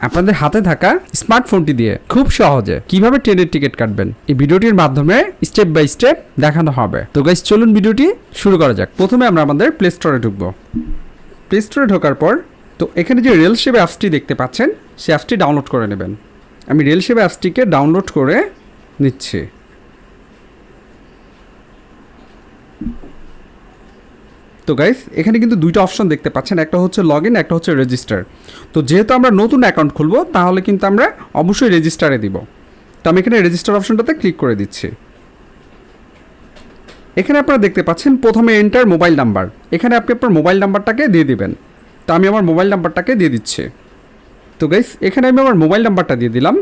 আপনাদের হাতে থাকা স্মার্টফোনটি দিয়ে খুব সহজে কীভাবে ট্রেনের টিকিট কাটবেন, এই ভিডিওটির মাধ্যমে স্টেপ বাই স্টেপ দেখানো হবে। তো গাইজ চলুন ভিডিওটি শুরু করা যাক। প্রথমে আমরা আমাদের প্লে স্টোরে ঢুকব। প্লে স্টোরে ঢোকার পর, তো এখানে যে রেল সেবা অ্যাপসটি দেখতে পাচ্ছেন সেই অ্যাপসটি ডাউনলোড করে নেবেন। আমি রেল সেবা অ্যাপসটিকে ডাউনলোড করে নিচ্ছি। তো গাইস এখানে কিন্তু দুইটা অপশন দেখতে পাচ্ছেন, একটা হচ্ছে লগ ইন একটা হচ্ছে রেজিস্টার তো যেহেতু আমরা নতুন অ্যাকাউন্ট খুলবো, তাহলে কিন্তু আমরা অবশ্যই রেজিস্টারে দিব। তো আমি এখানে রেজিস্টার অপশনটাতে ক্লিক করে দিচ্ছি। এখানে আপনারা দেখতে পাচ্ছেন, প্রথমে এন্টার মোবাইল নাম্বার এখানে আপনি আপনার মোবাইল নাম্বারটাকে দিয়ে দিবেন। তো আমি আমার মোবাইল নাম্বারটাকে দিয়ে দিচ্ছি। তো গাইস এখানে আমি আমার মোবাইল নাম্বারটা দিয়ে দিলাম।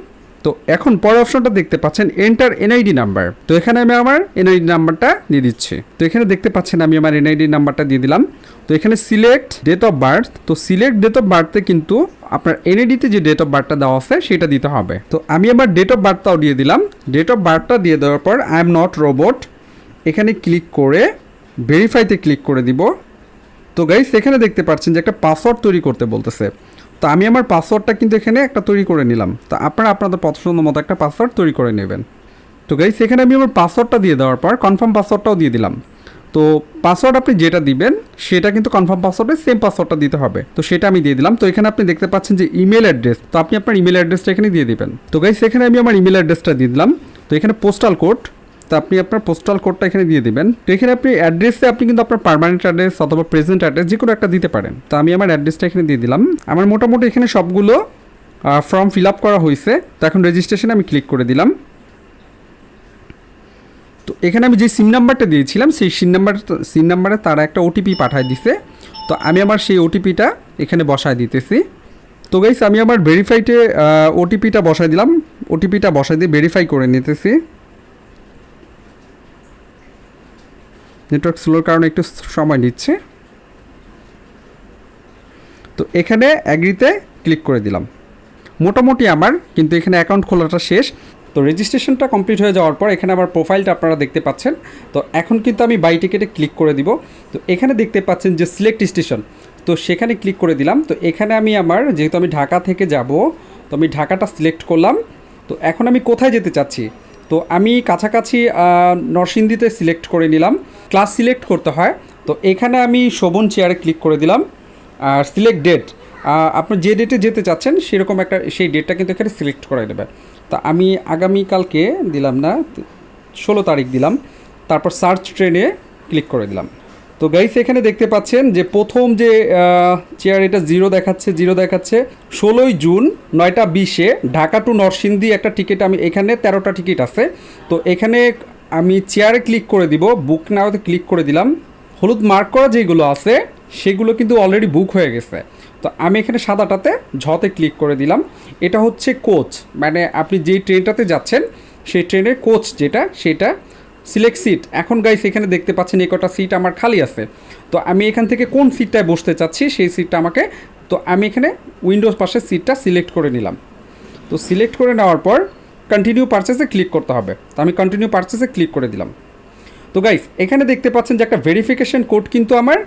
তো এখন পরের অপশনটা দেখতে পাচ্ছেন এন্টার এনআইডি নাম্বার তো এখানে আমি আমার এনআইডি নাম্বারটা দিয়ে দিচ্ছি। তো এখানে দেখতে পাচ্ছেন আমি আমার এনআইডি নাম্বারটা দিয়ে দিলাম। তো এখানে সিলেক্ট ডেট অফ বার্থ তো সিলেক্ট ডেট অফ বার্থে কিন্তু আপনার এনআইডিতে যে ডেট অফ বার্থটা দেওয়া আছে, সেটা দিতে হবে। তো আমি আমার ডেট অফ বার্থটাও দিয়ে দিলাম। ডেট অফ বার্থটা দিয়ে দেওয়ার পর আই এম নট রোবট এখানে ক্লিক করে ভেরিফাইতে ক্লিক করে দিব। তো গাইস এখানে দেখতে পাচ্ছেন যে একটা পাসওয়ার্ড তৈরি করতে বলতেছে। তো আমি আমার পাসওয়ার্ডটা কিন্তু এখানে একটা তৈরি করে নিলাম। তো আপনারা আপনাদের পছন্দ মতো একটা পাসওয়ার্ড তৈরি করে নেবেন। তো গাইস এখানে আমি আমার পাসওয়ার্ডটা দিয়ে দেওয়ার পর কনফার্ম পাসওয়ার্ডটাও দিয়ে দিলাম। তো পাসওয়ার্ড আপনি যেটা দিবেন, সেটা কিন্তু কনফার্ম পাসওয়ার্ডে সেম পাসওয়ার্ডটা দিতে হবে। তো সেটা আমি দিয়ে দিলাম। তো এখানে আপনি দেখতে পাচ্ছেন যে ইমেল অ্যাড্রেস তো আপনি আপনার ইমেল অ্যাড্রেসটা এখানে দিয়ে দিবেন। তো গাইস এখানে আমি আমার ইমেল অ্যাড্রেসটা দিয়ে দিলাম। তো এখানে পোস্টাল কোড তো আপনি আপনার পোস্টাল কোডটা এখানে দিয়ে দিবেন। তো এখানে আপনি অ্যাড্রেসে আপনি কিন্তু আপনার পারমানেন্ট অ্যাড্রেস অথবা প্রেজেন্ট অ্যাড্রেস যে কোনো একটা দিতে পারেন। তো আমি আমার অ্যাড্রেসটা এখানে দিয়ে দিলাম। আমার মোটামুটি এখানে সবগুলো ফর্ম ফিল আপ করা হয়েছে তো এখন রেজিস্ট্রেশনে আমি ক্লিক করে দিলাম। তো এখানে আমি যে সিম নাম্বারটা দিয়েছিলাম, সেই সিম নাম্বার সিম নাম্বারে তারা একটা ওটিপি পাঠায় দিছে। তো আমি আমার সেই ওটিপিটা এখানে বসায় দিতেছি। তো গাইস আমি আমার ভেরিফাইটে ওটিপিটা বসায় দিলাম। ওটিপিটা বসায় দিয়ে ভেরিফাই করে নিতেছি। নেটওয়ার্ক স্লোর কারণে একটু সময় নিচ্ছে। তো এখানে অ্যাগ্রিতে ক্লিক করে দিলাম। মোটামুটি আমার, কিন্তু এখানে অ্যাকাউন্ট খোলাটা শেষ। তো রেজিস্ট্রেশনটা কমপ্লিট হয়ে যাওয়ার পর এখানে আমার প্রোফাইলটা আপনারা দেখতে পাচ্ছেন। তো এখন কিন্তু আমি বাই টিকেটে ক্লিক করে দিব। তো এখানে দেখতে পাচ্ছেন যে সিলেক্ট স্টেশন তো সেখানে ক্লিক করে দিলাম। তো এখানে আমি আমার, যেহেতু আমি ঢাকা থেকে যাব, তো আমি ঢাকাটা সিলেক্ট করলাম। তো এখন আমি কোথায় যেতে চাচ্ছি? তো আমি কাছাকাছি নরসিংদীতে সিলেক্ট করে নিলাম। ক্লাস সিলেক্ট করতে হয়। তো এখানে আমি শোভন চেয়ারে ক্লিক করে দিলাম। আর সিলেক্ট ডেট আপনি যে ডেটে যেতে চাচ্ছেন, সেরকম একটা, সেই ডেটটা কিন্তু এখানে সিলেক্ট করে দেবে তা আমি আগামীকালকে দিলাম না ষোলো তারিখ দিলাম। তারপর সার্চ ট্রেনে ক্লিক করে দিলাম। তো গাইস এখানে দেখতে পাচ্ছেন যে প্রথম যে চেয়ার এটা জিরো দেখাচ্ছে জিরো দেখাচ্ছে, ষোলোই জুন, নয়টা বিশে ঢাকা টু নরসিংদী একটা টিকিট আমি, এখানে তেরোটা টিকিট আছে। তো এখানে আমি চেয়ারে ক্লিক করে দিব বুক নাওতে ক্লিক করে দিলাম। হলুদ মার্ক করা যেগুলো আছে, সেগুলো কিন্তু অলরেডি বুক হয়ে গেছে। তো আমি এখানে সাদাটাতে ঝতে ক্লিক করে দিলাম। এটা হচ্ছে কোচ মানে আপনি যেই ট্রেনটাতে যাচ্ছেন, সেই ট্রেনের কোচ যেটা, সেটা সিলেক্ট সিট এখন গাইস এখানে দেখতে পাচ্ছেন এই কটা সিট আমার খালি আছে। তো আমি এখান থেকে কোন সিটটায় বসতে চাচ্ছি, সেই সিটটা আমাকে, তো আমি এখানে উইন্ডোজ পাশে সিটটা সিলেক্ট করে নিলাম। তো সিলেক্ট করে নেওয়ার পর কন্টিনিউ পারচেসে ক্লিক করতে হবে। তো আমি কন্টিনিউ পারচেসে ক্লিক করে দিলাম। তো গাইস এখানে দেখতে পাচ্ছেন যে একটা ভেরিফিকেশন কোড কিন্তু আমার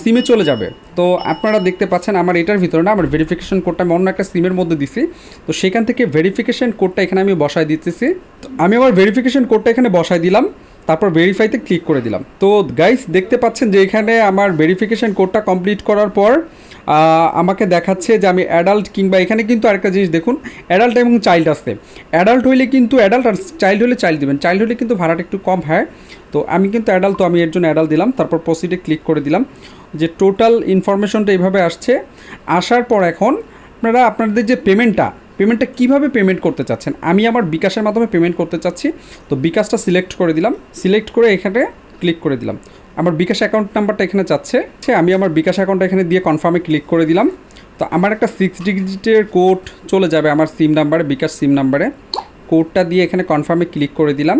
সিমে চলে যাবে। তো আপনারা দেখতে পাচ্ছেন আমার এটার ভিতরে না, আমার ভেরিফিকেশন কোডটা আমি অন্য একটা সিমের মধ্যে দিছি। তো সেখান থেকে ভেরিফিকেশন কোডটা এখানে আমি বসায় দিতেছি। তো আমি আমার ভেরিফিকেশন কোডটা এখানে বসায় দিলাম। তারপর ভেরিফাইতে ক্লিক করে দিলাম। তো গাইস দেখতে পাচ্ছেন যে এখানে আমার ভেরিফিকেশন কোডটা কমপ্লিট করার পর আমাকে দেখাচ্ছে যে আমি অ্যাডাল্ট কিংবা এখানে কিন্তু আরেকটা জিনিস দেখুন অ্যাডাল্ট এবং চাইল্ড আসতে অ্যাডাল্ট হইলে কিন্তু অ্যাডাল্ট আর চাইল্ড হলে চাইল্ড দেবেন। চাইল্ড হলে কিন্তু ভাড়াটা একটু কম, হয়? তো আমি কিন্তু অ্যাডাল্ট তো আমি এর জন্য অ্যাডাল্ট দিলাম। তারপর প্রসিডে ক্লিক করে দিলাম যে টোটাল ইনফরমেশনটা এইভাবে আসছে। আসার পর এখন আপনারা, আপনাদের যে পেমেন্টটা পেমেন্টটা কীভাবে পেমেন্ট করতে চাচ্ছেন? আমি আমার বিকাশের মাধ্যমে পেমেন্ট করতে চাচ্ছি। তো বিকাশটা সিলেক্ট করে দিলাম। সিলেক্ট করে এখানে ক্লিক করে দিলাম। আমার বিকাশ অ্যাকাউন্ট নাম্বারটা এখানে চাচ্ছে সে আমি আমার বিকাশ অ্যাকাউন্টটা এখানে দিয়ে কনফার্মে ক্লিক করে দিলাম। তো আমার একটা সিক্স ডিজিটের কোড চলে যাবে আমার সিম নাম্বারে বিকাশ সিম নাম্বারে কোডটা দিয়ে এখানে কনফার্মে ক্লিক করে দিলাম।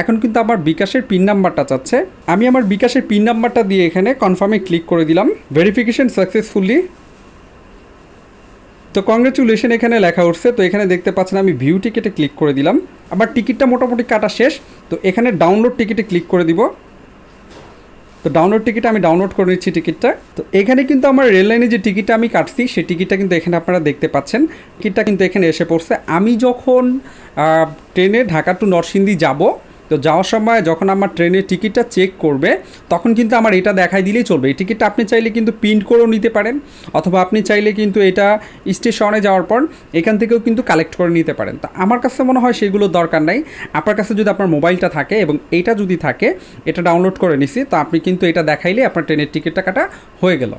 এখন কিন্তু আমার বিকাশের পিন নাম্বারটা চাচ্ছে আমি আমার বিকাশের পিন নাম্বারটা দিয়ে এখানে কনফার্মে ক্লিক করে দিলাম। ভেরিফিকেশন সাকসেসফুলি তো কংগ্রেচুলেশন এখানে লেখা উঠছে। তো এখানে দেখতে পাচ্ছেন আমি ভিউ টিকিটে ক্লিক করে দিলাম। আমার টিকিটটা মোটামুটি কাটা শেষ। তো এখানে ডাউনলোড টিকিটে ক্লিক করে দিব। তো ডাউনলোড টিকিট আমি ডাউনলোড করে নিচ্ছি টিকিটটা তো এখানে কিন্তু আমার রেল লাইনে যে টিকিটটা আমি কাটছি, সেই টিকিটটা কিন্তু এখানে আপনারা দেখতে পাচ্ছেন। টিকিটটা কিন্তু এখানে এসে পড়ছে। আমি যখন ট্রেনে ঢাকা টু নরসিংদী যাব তো যাওয়ার সময় যখন আমার ট্রেনের টিকিটটা চেক করবে, তখন কিন্তু আমার এটা দেখাই দিলেই চলবে। এই টিকিটটা আপনি চাইলে কিন্তু প্রিন্ট করেও নিতে পারেন, অথবা আপনি চাইলে কিন্তু এটা স্টেশনে যাওয়ার পর এখান থেকেও কিন্তু কালেক্ট করে নিতে পারেন। তা আমার কাছে মনে হয় সেগুলোর দরকার নাই। আপনার কাছে যদি আপনার মোবাইলটা থাকে এবং এইটা যদি থাকে, এটা ডাউনলোড করে নিছি, তো আপনি কিন্তু এটা দেখাইলে আপনার ট্রেনের টিকিটটা কাটা হয়ে গেল।